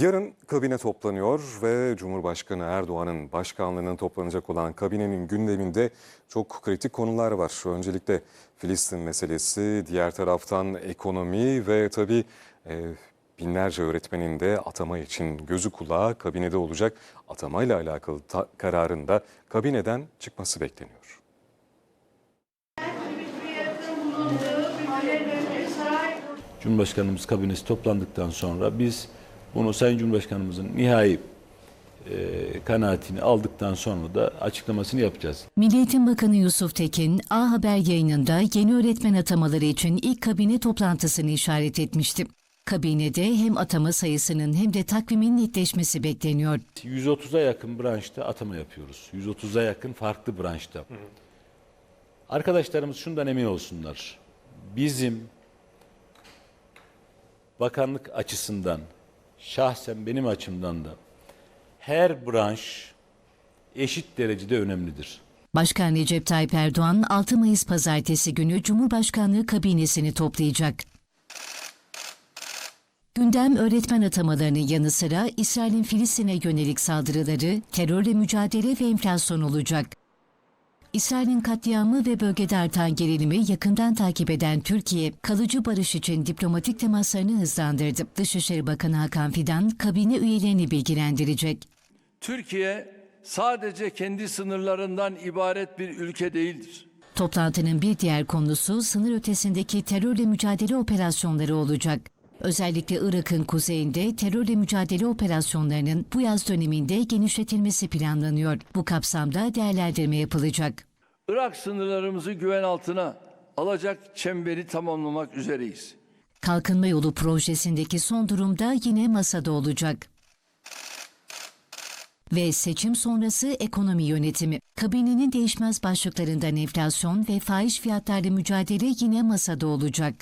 Yarın kabine toplanıyor ve Cumhurbaşkanı Erdoğan'ın başkanlığının toplanacak olan kabinenin gündeminde çok kritik konular var. Öncelikle Filistin meselesi, diğer taraftan ekonomi ve tabii e, binlerce öğretmenin de atama için gözü kulağı kabinede olacak. Atamayla alakalı ta- kararın da kabineden çıkması bekleniyor. Cumhurbaşkanımız kabinesi toplandıktan sonra biz bunu Sayın Cumhurbaşkanımızın nihai e, kanaatini aldıktan sonra da açıklamasını yapacağız. Milli Eğitim Bakanı Yusuf Tekin, A Haber yayınında yeni öğretmen atamaları için ilk kabine toplantısını işaret etmişti. Kabinede hem atama sayısının hem de takvimin netleşmesi bekleniyor. 130'a yakın branşta atama yapıyoruz. 130'a yakın farklı branşta. Arkadaşlarımız şundan emin olsunlar. Bizim bakanlık açısından, şahsen benim açımdan da her branş eşit derecede önemlidir. Başkan Recep Tayyip Erdoğan 6 Mayıs pazartesi günü Cumhurbaşkanlığı kabinesini toplayacak. Gündem öğretmen atamalarının yanı sıra İsrail'in Filistin'e yönelik saldırıları, terörle mücadele ve enflasyon olacak. İsrail'in katliamı ve bölgede artan gerilimi yakından takip eden Türkiye, kalıcı barış için diplomatik temaslarını hızlandırdı. Dışişleri Bakanı Hakan Fidan, kabine üyelerini bilgilendirecek. Türkiye sadece kendi sınırlarından ibaret bir ülke değildir. Toplantının bir diğer konusu sınır ötesindeki terörle mücadele operasyonları olacak. Özellikle Irak'ın kuzeyinde terörle mücadele operasyonlarının bu yaz döneminde genişletilmesi planlanıyor. Bu kapsamda değerlendirme yapılacak. Irak sınırlarımızı güven altına alacak çemberi tamamlamak üzereyiz. Kalkınma yolu projesindeki son durumda yine masada olacak. Ve seçim sonrası ekonomi yönetimi. Kabinenin değişmez başlıklarından enflasyon ve fahiş fiyatlarla mücadele yine masada olacak.